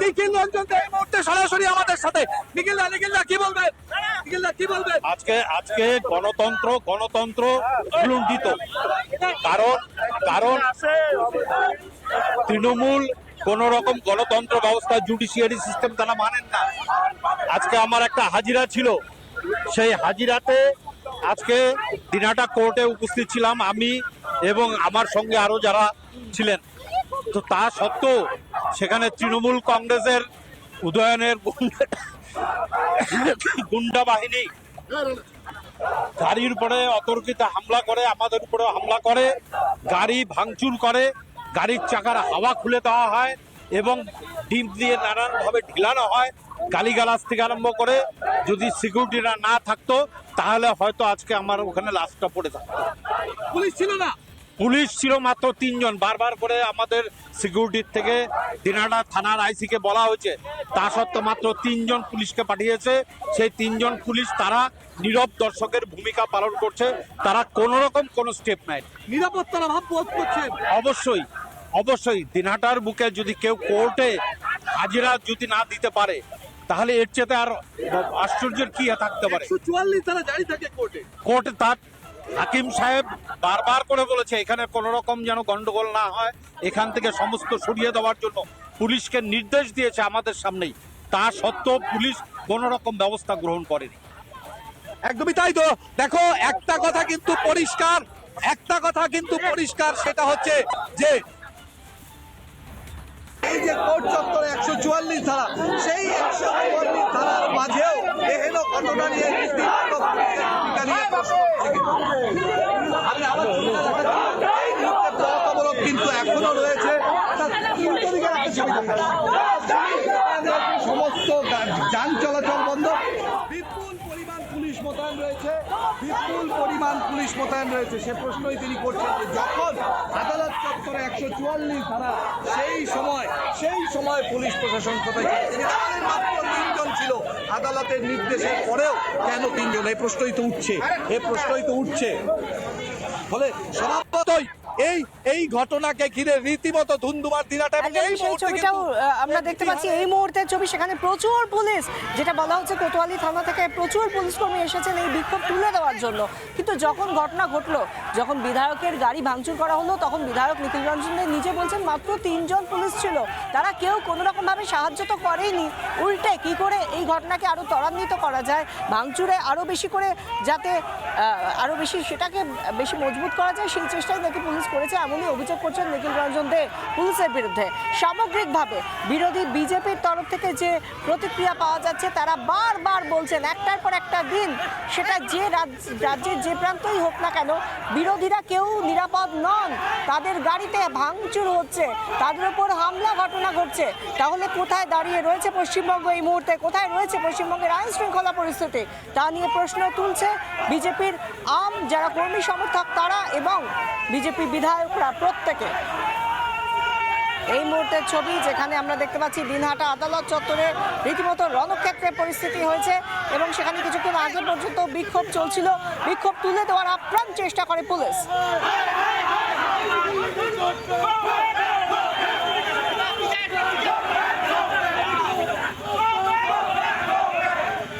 নিখিল রঞ্জন এই মুহূর্তে সরাসরি আমাদের সাথে। নিখিল দা নিখিল দা কি বলবেন নিখিল দা কি বলবেন আজকে আজকে গণতন্ত্র গণতন্ত্র লুণ্ঠিত কারণ কারণ তৃণমূল কোন রকম গণতন্ত্র ব্যবস্থা, জুডিশিয়ারি সিস্টেম তারা মানেন না। আজকে আমার একটা হাজিরা ছিল। সেই হাজিরাতে আজকে দিনাটা কোর্টে উপস্থিত ছিলাম আমি এবং আমার সঙ্গে আরও যারা ছিলেন। তো তা সত্ত্বেও সেখানে তৃণমূল কংগ্রেসের উদয়নের গুন্ডা বাহিনী গাড়ির উপরে অতর্কিত হামলা করে, আমাদের উপরে হামলা করে, গাড়ি ভাঙচুর করে, গাড়ির চাকার হাওয়া খুলে দেওয়া হয় এবং ডিম দিয়ে নানানভাবে ঢিলানো হয়, গালিগালাজ থেকে আরম্ভ করে যদি সিকিউরিটিরা না থাকতো, তাহলে হয়তো আজকে আমার ওখানে লাশটা পড়ে থাকতো। পুলিশ ছিল না। পুলিশ ছিল মাত্র তিনজন। বারবার করে আমাদের সিকিউরিটির থেকে দিনাটা থানার আইসিকে বলা হয়েছে। তা সত্ত্বেও মাত্র তিনজন পুলিশকে পাঠিয়েছে। সেই তিনজন পুলিশ তারা নীরব দর্শকের ভূমিকা পালন করছে। তারা কোনো রকম কোনো স্টেপ নেয় নিরাপত্তার অভাব বোধ করছেন? অবশ্যই অবশ্যই দিনহাটার বুকে যদি কেউ কোর্টে হাজিরা যদি না দিতে পারে তাহলে এর চেয়ে আর আশ্চর্যের কি থাকতে পারে? চুয়াল্লিশ জারি থাকে কোর্টে। কোর্টে তার হাকিম সাহেব বারবার করে বলেছে, এখানে কোন রকম যেন গন্ডগোল না হয়, এখান থেকে সমস্ত সরিয়ে দেওয়ার জন্য পুলিশকে নির্দেশ দিয়েছে আমাদের সামনেই। তা সত্ত্বেও পুলিশ কোন রকম ব্যবস্থা গ্রহণ করেনি। একদমই তাই তো। দেখো, একটা কথা কিন্তু পরিষ্কার, একটা কথা কিন্তু পরিষ্কার, সেটা হচ্ছে যে এই যে কোর্ট চত্বরে একশো চুয়াল্লিশ ধারা, সেই একশো চুয়াল্লিশ ধারার মাঝেও এহেন ঘটনা নিয়ে নীতিগত পুলিশের ভূমিকা নিয়ে প্রশ্ন উঠছে কিন্তু। আমি কিন্তু এখনও রয়েছে। সমস্ত যান চলাচল বন্ধ বিপুল পরিমাণ পুলিশ মোতায়েন রয়েছে বিপুল পরিমাণ পুলিশ মোতায়েন রয়েছে সে প্রশ্নই তিনি করছেন যখন আদালত চত্বরে একশো চুয়াল্লিশ ধারা, সেই সময় সেই সময় পুলিশ প্রশাসন কোথায় তিনি ছিল আদালতের নির্দেশের পরেও কেন তিনজন? এই প্রশ্নই তো উঠছে। এ প্রশ্নই তো উঠছে। ফলে স্বভাবতই এই এই ঘটনাকে ঘিরে রীতিমতো ধুন্ধুমার দিনাটা এবং এই সেই মুহূর্তে কিন্তু- আমরা দেখতে পাচ্ছি এই মুহূর্তের ছবি সেখানে প্রচুর পুলিশ যেটা বলা হচ্ছে কোতোয়ালি থানা থেকে প্রচুর পুলিশ কর্মী এসেছেন এই বিক্ষোভ তুলে দেওয়ার জন্য। কিন্তু যখন ঘটনা ঘটলো যখন বিধায়কের গাড়ি ভাঙচুর করা হলো তখন বিধায়ক নিখিল রঞ্জন নিজে বলছেন মাত্র তিনজন পুলিশ ছিল। তারা কেউ কোনো রকম ভাবে সাহায্য তো করেনি উল্টে কি করে এই ঘটনাকে আরও ত্বরান্বিত করা যায় ভাঙচুরে আরও বেশি করে যাতে আহ, আরও বেশি সেটাকে বেশি মজবুত করা যায় সেই চেষ্টাই নাকি পুলিশ করেছে এমনই অভিযোগ করছেন নিখিল রঞ্জন দে পুলিশের বিরুদ্ধে। সামগ্রিকভাবে বিরোধী বিজেপির তরফ থেকে যে প্রতিক্রিয়া পাওয়া যাচ্ছে, তারা বারবার বলছেন একটার পর একটা দিন সেটা যে রাজ- রাজ্যের যে প্রান্তই হোক না কেন, বিরোধীরা কেউ নিরাপদ নন। তাদের গাড়িতে ভাঙচুর হচ্ছে, তাদের উপর হামলা ঘটনা ঘটছে। তাহলে কোথায় দাঁড়িয়ে রয়েছে পশ্চিমবঙ্গ এই মুহূর্তে? কোথায় রয়েছে পশ্চিমবঙ্গের আইন শৃঙ্খলা পরিস্থিতি? তা নিয়ে প্রশ্ন তুলছে বিজেপির আম যারা কর্মী সমর্থক, তারা এবং বিজেপি বিধায়করা প্রত্যেকে। এই মুহূর্তের ছবি যেখানে আমরা দেখতে পাচ্ছি দিনহাটা আদালত চত্বরে রীতিমতো রণক্ষেত্রের পরিস্থিতি হয়েছে এবং সেখানে কিছুক্ষণ আগে পর্যন্ত বিক্ষোভ চলছিল। বিক্ষোভ তুলে দেওয়ার আপ্রাণ চেষ্টা করে পুলিশ।